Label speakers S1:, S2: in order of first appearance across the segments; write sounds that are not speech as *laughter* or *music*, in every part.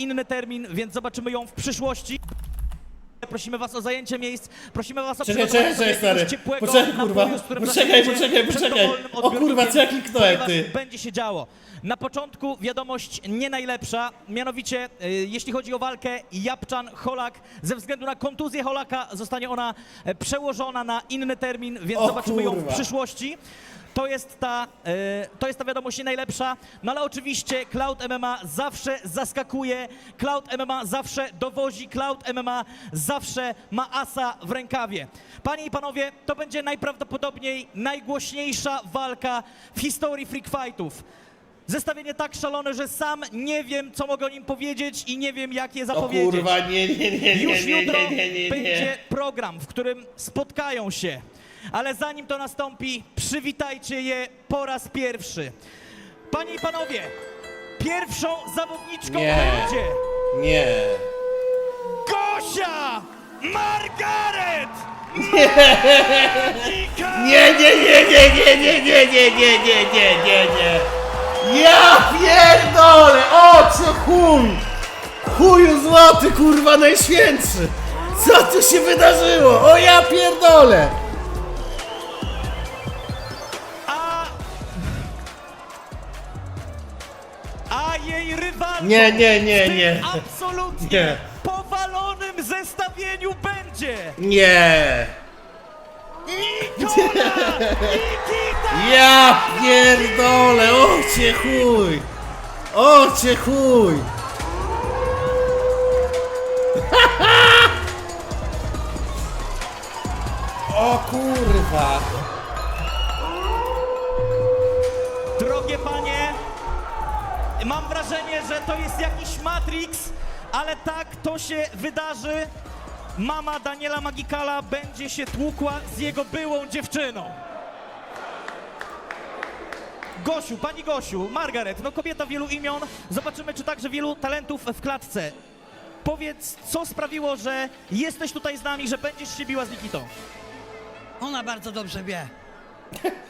S1: inny termin, więc zobaczymy ją w przyszłości. Prosimy was o zajęcie miejsc, prosimy was o
S2: Czekaj, czekaj, czekaj, stary.
S1: ciepłego
S2: Poczekaj, kurwa. Poczekaj, poczekaj, poczekaj. O kurwa, co ja kliknąłem, ty?
S1: będzie się działo. Na początku wiadomość nie najlepsza, mianowicie y, jeśli chodzi o walkę Japczan Holak, ze względu na kontuzję Holaka zostanie ona e, przełożona na inny termin, więc
S2: O
S1: zobaczymy ją w
S2: kurwa.
S1: przyszłości. To jest, ta, e, to jest ta wiadomość nie najlepsza, no ale oczywiście Cloud MMA zawsze zaskakuje, Cloud MMA zawsze dowozi, Cloud MMA zawsze ma asa w rękawie. Panie i panowie, to będzie najprawdopodobniej najgłośniejsza walka w historii freak fightów. Zestawienie tak szalone, że sam nie wiem, co mogę o nim powiedzieć i nie wiem, jak je
S2: O
S1: zapowiedzieć.
S2: kurwa, nie, nie, nie, nie,
S1: Już
S2: nie,
S1: jutro
S2: nie, nie, nie,
S1: będzie
S2: nie.
S1: program, w którym spotkają się. Ale zanim to nastąpi, przywitajcie je po raz pierwszy. Panie i panowie, pierwszą zawodniczką
S2: Nie.
S1: będzie
S2: Nie.
S1: Gosia Margaret!
S2: Nie, nie, nie, nie, nie, nie, nie, nie, nie, nie, nie, nie, nie. Ja pierdolę, oczy chuj! Chuju złoty, kurwa, najświętszy! Co tu się wydarzyło? O ja pierdolę!
S1: A... A jej rywalką
S2: Nie, nie, nie, nie.
S1: absolutnie
S2: Nie.
S1: Zestawieniu będzie
S2: Nie!
S1: Nikola Nikita!
S2: Ja pierdolę, o cię chuj! O cię chuj! O kurwa!
S1: Drogie panie, mam wrażenie, że to jest jakiś Matrix, ale tak to się wydarzy. Mama Daniela Magikala będzie się tłukła z jego byłą dziewczyną. Gosiu, pani Gosiu, Margaret, no kobieta wielu imion. Zobaczymy, czy także wielu talentów w klatce. Powiedz, co sprawiło, że jesteś tutaj z nami, że będziesz się biła z Nikitą?
S3: Ona bardzo dobrze wie. *laughs*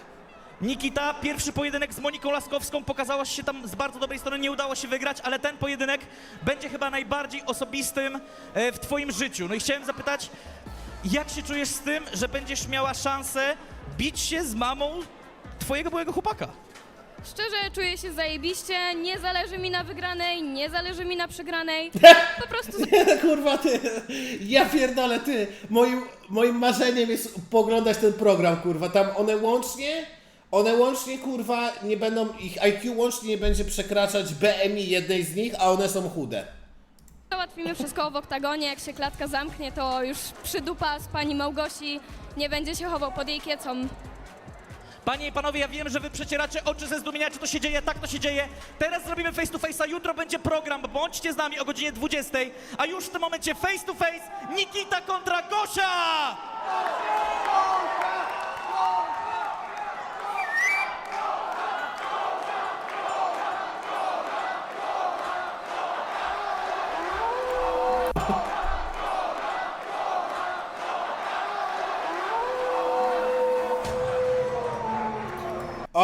S1: Nikita, pierwszy pojedynek z Moniką Laskowską, pokazałaś się tam z bardzo dobrej strony, nie udało się wygrać, ale ten pojedynek będzie chyba najbardziej osobistym e, w twoim życiu. No i chciałem zapytać, jak się czujesz z tym, że będziesz miała szansę bić się z mamą twojego byłego chłopaka?
S4: Szczerze czuję się zajebiście, nie zależy mi na wygranej, nie zależy mi na przegranej. *laughs* Po prostu *laughs*
S2: Kurwa ty, ja pierdolę ty, moim, moim marzeniem jest poglądać ten program kurwa, tam one łącznie, one łącznie kurwa nie będą, ich IQ łącznie nie będzie przekraczać BMI jednej z nich, a one są chude.
S4: załatwimy wszystko w oktagonie. Jak się klatka zamknie, to już przydupa z pani Małgosi nie będzie się chował pod jej kiecą.
S1: Panie i panowie, ja wiem, że wy przecieracie oczy ze zdumienia, czy to się dzieje, tak to się dzieje. Teraz zrobimy face to face, a jutro będzie program. Bądźcie z nami o godzinie 20, a już w tym momencie face to face Nikita kontra Gosia!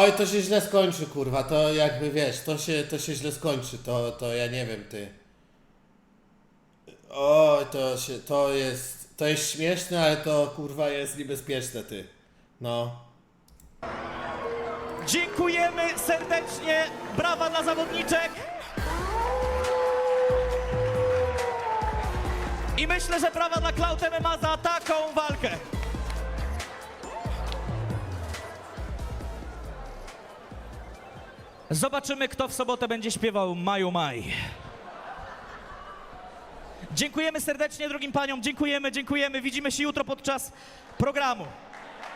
S2: Oj, to się źle skończy kurwa, to jakby wiesz, to się, to się źle skończy, to, to ja nie wiem ty. Oj, to się, to jest, to jest śmieszne, ale to kurwa jest niebezpieczne ty. No.
S1: Dziękujemy serdecznie. Brawa dla zawodniczek. I myślę, że brawa dla Cloud MMA za taką walkę. Zobaczymy, kto w sobotę będzie śpiewał Maju Maj. Dziękujemy serdecznie drugim paniom. Dziękujemy, dziękujemy. Widzimy się jutro podczas programu.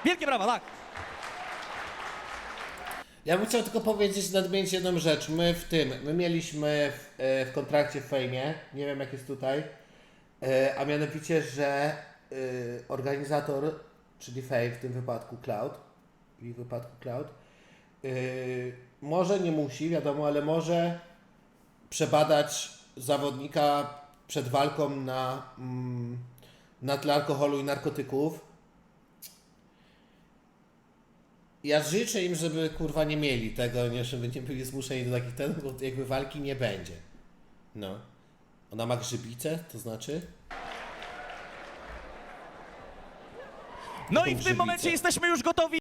S1: Wielkie brawa, tak.
S2: Ja bym chciał tylko powiedzieć, nadmienić jedną rzecz. My w tym, my mieliśmy w, e, w kontrakcie w fejmie, nie wiem jak jest tutaj, e, a mianowicie, że e, organizator, czyli Fame, w tym wypadku Cloud, w wypadku Cloud, e, może nie musi, wiadomo, ale może przebadać zawodnika przed walką na, mm, na tle alkoholu i narkotyków. Ja życzę im, żeby kurwa nie mieli tego, nie, żeby nie byli zmuszeni do takich ten, bo jakby walki nie będzie. No. Ona ma grzybice, to znaczy?
S1: No i w tym momencie jesteśmy już gotowi